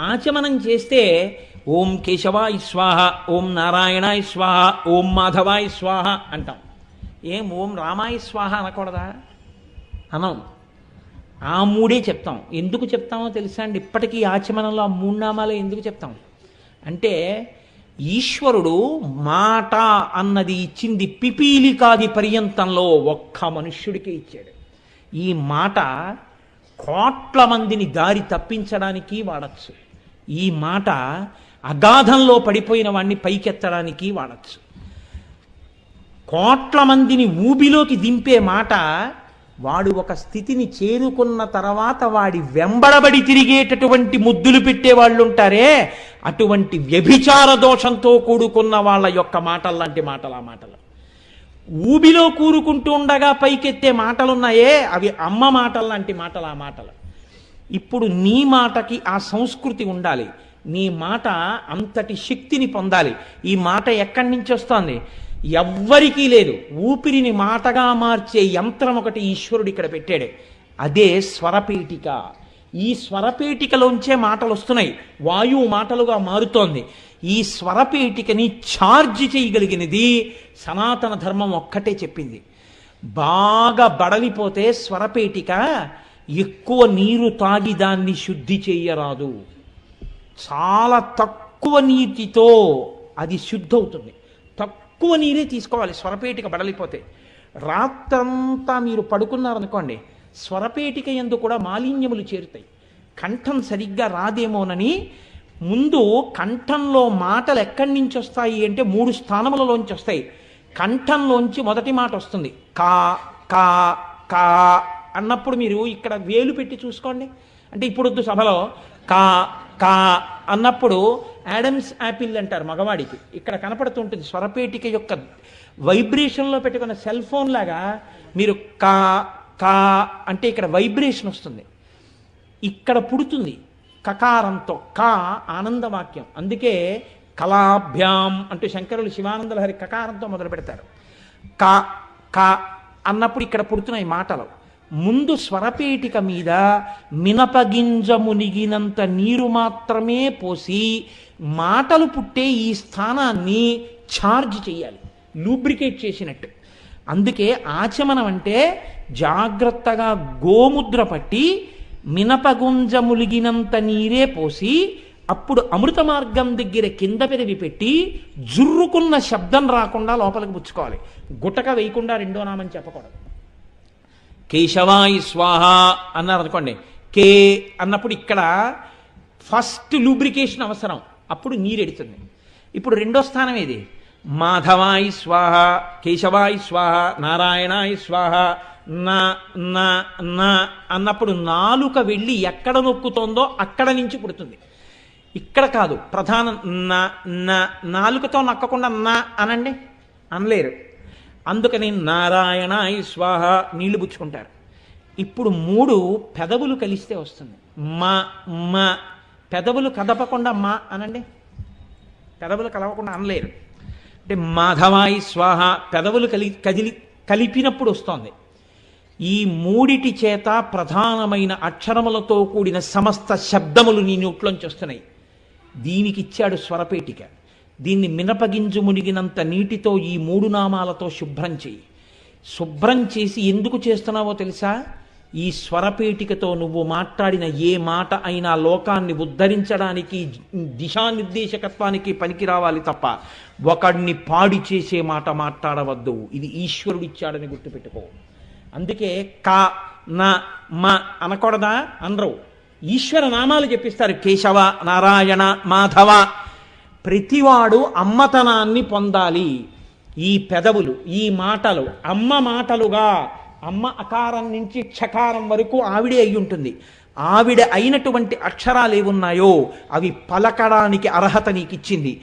ఆచమనం చేస్తే ఓం కేశవాయ స్వాహ ఓం నారాయణాయ స్వాహ ఓం మాధవాయ స్వాహ అంటాం. ఏం ఓం రామాయ స్వాహ అనకూడదా? అనం. ఆ మూడే చెప్తాం. ఎందుకు చెప్తామో తెలుసా అండి? ఇప్పటికీ ఆచమనంలో ఆ మూడు నామాలు ఎందుకు చెప్తాం? అంటే ఈశ్వరుడు మాట అన్నది ఇచ్చింది పిపీలికాది పర్యంతంలో ఒక్క మనుష్యుడికే ఇచ్చాడు. ఈ మాట కోట్ల మందిని దారి తప్పించడానికి వాడచ్చు. ఈ మాట అగాధంలో పడిపోయిన వాడిని పైకెత్తడానికి వాడచ్చు. కోట్ల మందిని ఊబిలోకి దింపే మాట వాడు ఒక స్థితిని చేరుకున్న తర్వాత వాడి వెంబడబడి తిరిగేటటువంటి ముద్దులు పెట్టేవాళ్ళు ఉంటారే అటువంటి వ్యభిచార దోషంతో కూడుకున్న వాళ్ళ యొక్క మాటలు లాంటి మాటలు ఆ మాటలు. ఊబిలో కూరుకుంటూ ఉండగా పైకెత్తే మాటలున్నాయే అవి అమ్మ మాటలు లాంటి మాటలు ఆ మాటలు. ఇప్పుడు నీ మాటకి ఆ సంస్కృతి ఉండాలి. నీ మాట అంతటి శక్తిని పొందాలి. ఈ మాట ఎక్కడి నుంచి వస్తోంది? ఎవ్వరికీ లేదు. ఊపిరిని మాటగా మార్చే యంత్రం ఒకటి ఈశ్వరుడు ఇక్కడ పెట్టాడు. అదే స్వరపేటిక. ఈ స్వరపేటికలోంచే మాటలు వస్తున్నాయి. వాయువు మాటలుగా మారుతోంది. ఈ స్వరపేటికని ఛార్జ్ చేయగలిగినది సనాతన ధర్మం ఒక్కటే చెప్పింది. బాగా బడలిపోతే స్వరపేటిక ఎక్కువ నీరు తాగి దాన్ని శుద్ధి చేయరాదు. చాలా తక్కువ నీటితో అది శుద్ధవుతుంది. తక్కువ నీరే తీసుకోవాలి స్వరపేటిక బడలిపోతే. రాత్రంతా మీరు పడుకున్నారనుకోండి స్వరపేటిక ఎందు కూడా మాలిన్యములు చేరుతాయి. కంఠం సరిగ్గా రాదేమోనని ముందు కంఠంలో మాటలు ఎక్కడి నుంచి వస్తాయి అంటే మూడు స్థానములలోంచి వస్తాయి. కంఠంలోంచి మొదటి మాట వస్తుంది. కా కా కా. అన్నప్పుడు మీరు ఇక్కడ వేలు పెట్టి చూసుకోండి. అంటే ఇప్పుడు సభలో కా కా అన్నప్పుడు యాడమ్స్ యాపిల్ అంటారు మగవాడికి. ఇక్కడ కనపడుతుంటుంది స్వరపేటిక యొక్క వైబ్రేషన్లో పెట్టుకున్న సెల్ ఫోన్ లాగా మీరు కా కా అంటే ఇక్కడ వైబ్రేషన్ వస్తుంది. ఇక్కడ పుడుతుంది కకారంతో కా ఆనందవాక్యం. అందుకే కళాభ్యాం అంటూ శంకరులు శివానందలహరి కకారంతో మొదలు పెడతారు కా కా అన్నప్పుడు ఇక్కడ పుడుతున్నాయి మాటలు. ముందు స్వరపేటిక మీద మినపగింజ మునిగినంత నీరు మాత్రమే పోసి మాటలు పుట్టే ఈ స్థానాన్ని ఛార్జ్ చేయాలి లూబ్రికేట్ చేసినట్టు. అందుకే ఆచమనం అంటే జాగ్రత్తగా గోముద్ర పట్టి మినపగుంజ ములిగినంత నీరే పోసి అప్పుడు అమృత మార్గం దగ్గర కింద పెరివి పెట్టి జుర్రుకున్న శబ్దం రాకుండా లోపలికి పుచ్చుకోవాలి. గుటక వేయకుండా రెండో నామని చెప్పకూడదు. కేశవాయి స్వాహ అన్నారు అనుకోండి కే అన్నప్పుడు ఇక్కడ ఫస్ట్ లూబ్రికేషన్ అవసరం. అప్పుడు నీరెడుతుంది ఇప్పుడు రెండో స్థానం ఏది? మాధవాయి స్వాహ కేశవాయి స్వాహ నారాయణాయి స్వాహ నా నా నా అన్నప్పుడు నాలుక వెళ్ళి ఎక్కడ నొక్కుతోందో అక్కడ నుంచి పుడుతుంది. ఇక్కడ కాదు ప్రధాన నా నా నాలుకతో నక్కకుండా నా అనండి? అనలేరు. అందుకని నారాయణ స్వాహ నీళ్ళు పుచ్చుకుంటారు. ఇప్పుడు మూడు పెదవులు కలిస్తే వస్తుంది. మా మా. పెదవులు కదపకుండా మా అనండి. పెదవులు కలవకుండా అనలేరు. అంటే మాధవాయి స్వాహ పెదవులు కలి కదిలి కలిపినప్పుడు వస్తోంది. ఈ మూడిటి చేత ప్రధానమైన అక్షరములతో కూడిన సమస్త శబ్దములు నీ నోట్లోంచి వస్తున్నాయి. దీనికి ఇచ్చాడు స్వరపేటిక. దీన్ని మినపగింజు మునిగినంత నీటితో ఈ మూడు నామాలతో శుభ్రం చేయి. శుభ్రం చేసి ఎందుకు చేస్తున్నావో తెలుసా? ఈ స్వరపేటికతో నువ్వు మాట్లాడిన ఏ మాట అయినా లోకాన్ని ఉద్ధరించడానికి దిశానిర్దేశకత్వానికి పనికి రావాలి తప్ప ఒకడిని పాడి చేసే మాట మాట్లాడవద్దు. ఇది ఈశ్వరుడిచ్చాడని గుర్తుపెట్టుకో. అందుకే కా నా మా అనకూడదా? అనరు. ఈశ్వర నామాలు చెప్పిస్తారు. కేశవ నారాయణ మాధవ. ప్రతివాడు అమ్మతనాన్ని పొందాలి. ఈ పెదవులు ఈ మాటలు అమ్మ మాటలుగా అమ్మ అకారం నుంచి క్షకారం వరకు ఆవిడే అయి ఉంటుంది. ఆవిడ అయినటువంటి అక్షరాలు ఏవున్నాయో అవి పలకడానికి అర్హత నీకిచ్చింది.